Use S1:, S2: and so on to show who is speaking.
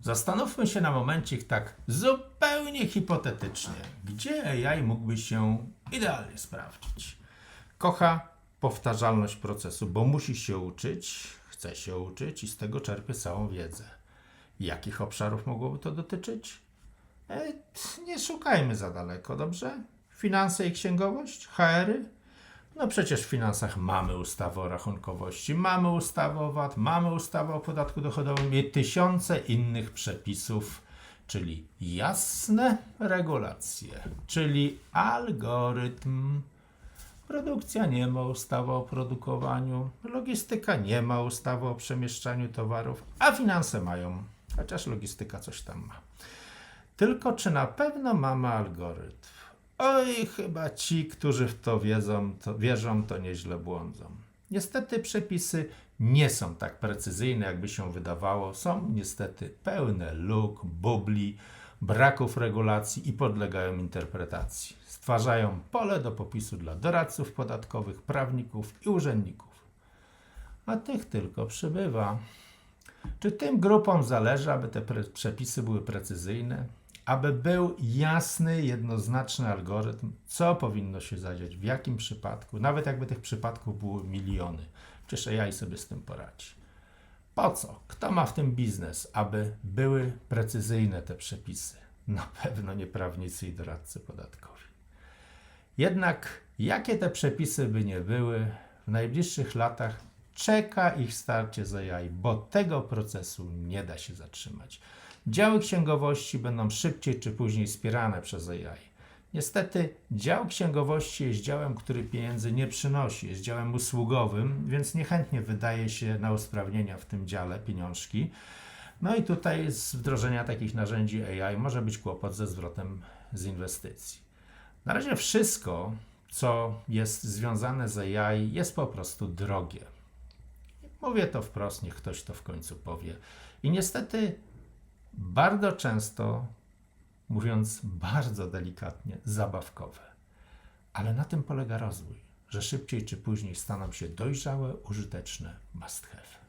S1: Zastanówmy się na momencik tak zupełnie hipotetycznie, gdzie AI mógłby się idealnie sprawdzić. Kocha powtarzalność procesu, bo musi się uczyć, chce się uczyć i z tego czerpie całą wiedzę. Jakich obszarów mogłoby to dotyczyć? E, nie szukajmy za daleko, dobrze? Finanse i księgowość? HR-y? No przecież w finansach mamy ustawę o rachunkowości, mamy ustawę o VAT, mamy ustawę o podatku dochodowym i tysiące innych przepisów, czyli jasne regulacje, czyli algorytm. Produkcja nie ma ustawy o produkowaniu, logistyka nie ma ustawy o przemieszczaniu towarów, a finanse mają, chociaż logistyka coś tam ma. Tylko czy na pewno mamy algorytm? Oj, chyba ci, którzy w to wiedzą, to wierzą, to nieźle błądzą. Niestety przepisy nie są tak precyzyjne, jakby się wydawało. Są niestety pełne luk, bubli, braków regulacji i podlegają interpretacji. Stwarzają pole do popisu dla doradców podatkowych, prawników i urzędników. A tych tylko przybywa. Czy tym grupom zależy, aby te przepisy były precyzyjne, aby był jasny, jednoznaczny algorytm, co powinno się zadziać, w jakim przypadku, nawet jakby tych przypadków było miliony? Przecież AI sobie z tym poradzi. Po co? Kto ma w tym biznes, aby były precyzyjne te przepisy? Na pewno nie prawnicy i doradcy podatkowi. Jednak jakie te przepisy by nie były, w najbliższych latach czeka ich starcie z AI, bo tego procesu nie da się zatrzymać. Działy księgowości będą szybciej czy później wspierane przez AI. Niestety, dział księgowości jest działem, który pieniędzy nie przynosi, jest działem usługowym, więc niechętnie wydaje się na usprawnienia w tym dziale pieniążki. No i tutaj z wdrożenia takich narzędzi AI może być kłopot ze zwrotem z inwestycji. Na razie wszystko, co jest związane z AI, jest po prostu drogie. Mówię to wprost, niech ktoś to w końcu powie. I niestety bardzo często, mówiąc bardzo delikatnie, zabawkowe. Ale na tym polega rozwój, że szybciej czy później staną się dojrzałe, użyteczne must have.